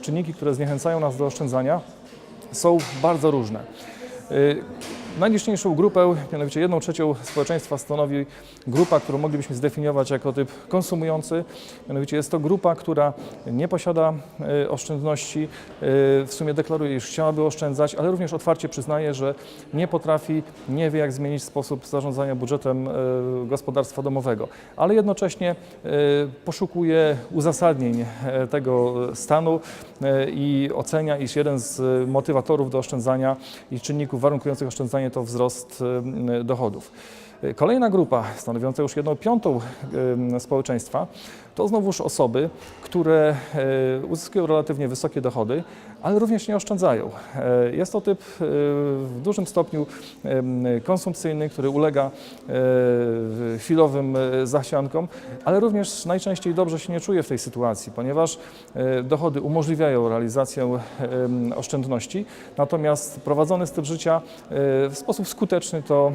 Czynniki, które zniechęcają nas do oszczędzania, są bardzo różne. Najliczniejszą grupę, mianowicie jedną trzecią społeczeństwa stanowi grupa, którą moglibyśmy zdefiniować jako typ konsumujący. Mianowicie jest to grupa, która nie posiada y, oszczędności, y, w sumie deklaruje, iż chciałaby oszczędzać, ale również otwarcie przyznaje, że nie potrafi, nie wie jak zmienić sposób zarządzania budżetem y, gospodarstwa domowego, ale jednocześnie poszukuje uzasadnień e, tego stanu e, i ocenia, iż jeden z e, motywatorów do oszczędzania i czynników warunkujących oszczędzanie to wzrost dochodów. Kolejna grupa, stanowiąca już jedną piątą społeczeństwa, to znowuż osoby, które e, uzyskują relatywnie wysokie dochody, ale również nie oszczędzają. E, Jest to typ e, w dużym stopniu konsumpcyjny, który ulega chwilowym zachciankom, ale również najczęściej dobrze się nie czuje w tej sytuacji, ponieważ dochody umożliwiają realizację oszczędności, natomiast prowadzony styl życia w sposób skuteczny to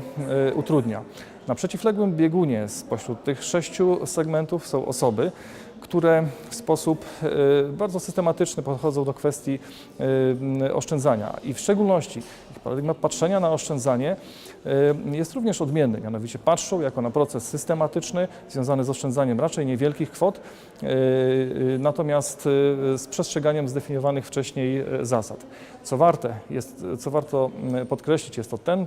utrudnia. Na przeciwległym biegunie spośród tych sześciu segmentów są osoby, które w sposób e, bardzo systematyczny podchodzą do kwestii e, oszczędzania i w szczególności ich paradygmat patrzenia na oszczędzanie e, jest również odmienny, mianowicie patrzą jako na proces systematyczny związany z oszczędzaniem raczej niewielkich kwot, natomiast z przestrzeganiem zdefiniowanych wcześniej zasad. Co warte, jest, co warto podkreślić, jest to, ten,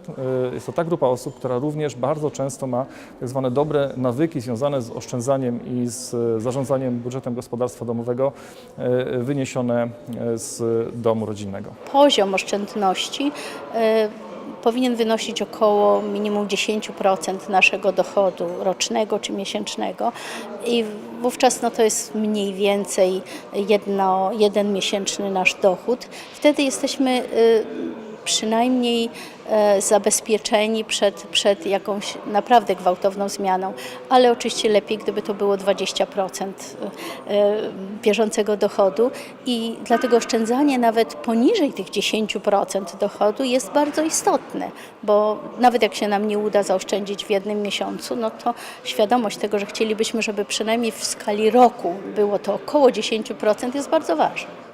jest to ta grupa osób, która również bardzo często ma tak zwane dobre nawyki związane z oszczędzaniem i z e, zarządzaniem budżetem gospodarstwa domowego e, wyniesione e, z domu rodzinnego. poziom oszczędności e, powinien wynosić około minimum 10% naszego dochodu rocznego czy miesięcznego i wówczas no, to jest mniej więcej jedno, jeden miesięczny nasz dochód. Wtedy jesteśmy e, przynajmniej e, zabezpieczeni przed, przed jakąś naprawdę gwałtowną zmianą, ale oczywiście lepiej, gdyby to było 20% e, bieżącego dochodu i dlatego oszczędzanie nawet poniżej tych 10% dochodu jest bardzo istotne, bo nawet jak się nam nie uda zaoszczędzić w jednym miesiącu, no to świadomość tego, że chcielibyśmy, żeby przynajmniej w skali roku było to około 10% jest bardzo ważna.